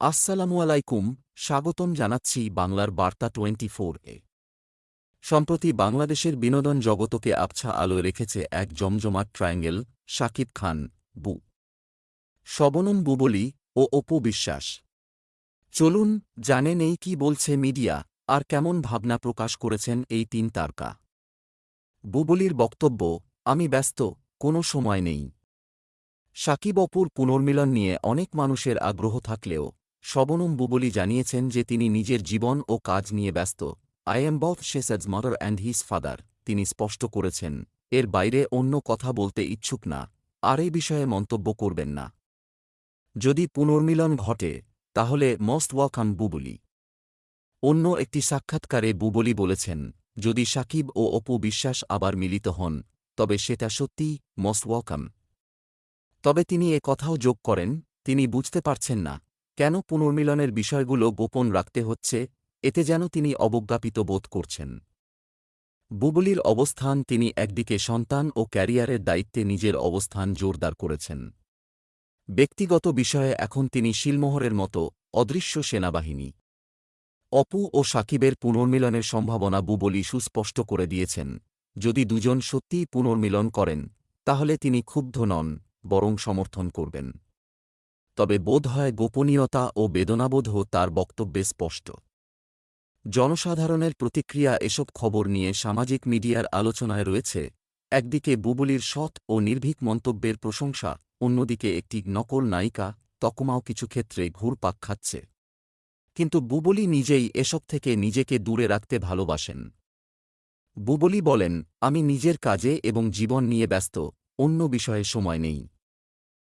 আসসালামু আলাইকুম, স্বাগতম জানাচ্ছি বাংলার বার্তা টোয়েন্টি এ। সম্প্রতি বাংলাদেশের বিনোদন জগতকে আবছা আলোয় রেখেছে এক জমজমাট ট্রায়াঙ্গেল শাকিব খান, বু। শবনম বুবলি ও অপু বিশ্বাস। চলুন, জানে নেই কি বলছে মিডিয়া, আর কেমন ভাবনা প্রকাশ করেছেন এই তিন তারকা। বুবলির বক্তব্য, আমি ব্যস্ত, কোনো সময় নেই। সাকিব অপুর পুনর্মিলন নিয়ে অনেক মানুষের আগ্রহ থাকলেও শবনম বুবলি জানিয়েছেন যে তিনি নিজের জীবন ও কাজ নিয়ে ব্যস্ত। আই এম বথ শেসাজ মাদার অ্যান্ড হিজ ফাদার তিনি স্পষ্ট করেছেন। এর বাইরে অন্য কথা বলতে ইচ্ছুক না, আর এই বিষয়ে মন্তব্য করবেন না। যদি পুনর্মিলন ঘটে, তাহলে মোস্ট ওয়াকাম বুবলি। অন্য একটি সাক্ষাৎকারে বুবলি বলেছেন, যদি সাকিব ও অপু বিশ্বাস আবার মিলিত হন, তবে সেটা সত্যিই মোস্ট ওয়াকাম তবে তিনি এ কথাও যোগ করেন, তিনি বুঝতে পারছেন না কেন পুনর্মিলনের বিষয়গুলো গোপন রাখতে হচ্ছে, এতে যেন তিনি অবজ্ঞাপিত বোধ করছেন। বুবলির অবস্থান তিনি একদিকে সন্তান ও ক্যারিয়ারের দায়িত্বে নিজের অবস্থান জোরদার করেছেন। ব্যক্তিগত বিষয়ে এখন তিনি শিলমোহরের মতো অদৃশ্য সেনাবাহিনী। অপু ও সাকিবের পুনর্মিলনের সম্ভাবনা বুবলি সুস্পষ্ট করে দিয়েছেন, যদি দুজন সত্যিই পুনর্মিলন করেন, তাহলে তিনি ক্ষুব্ধ নন, বরং সমর্থন করবেন। তবে বোধ হয় গোপনীয়তা ও বেদনাবোধও তার বক্তব্যে স্পষ্ট। জনসাধারণের প্রতিক্রিয়া এসব খবর নিয়ে সামাজিক মিডিয়ার আলোচনায় রয়েছে, একদিকে বুবলির সৎ ও নির্ভীক মন্তব্যের প্রশংসা, অন্যদিকে একটি নকল নায়িকা তকমাও কিছু ক্ষেত্রে ঘুরপাক খাচ্ছে। কিন্তু বুবলি নিজেই এসব থেকে নিজেকে দূরে রাখতে ভালোবাসেন। বুবলি বলেন, আমি নিজের কাজে এবং জীবন নিয়ে ব্যস্ত, অন্য বিষয়ে সময় নেই।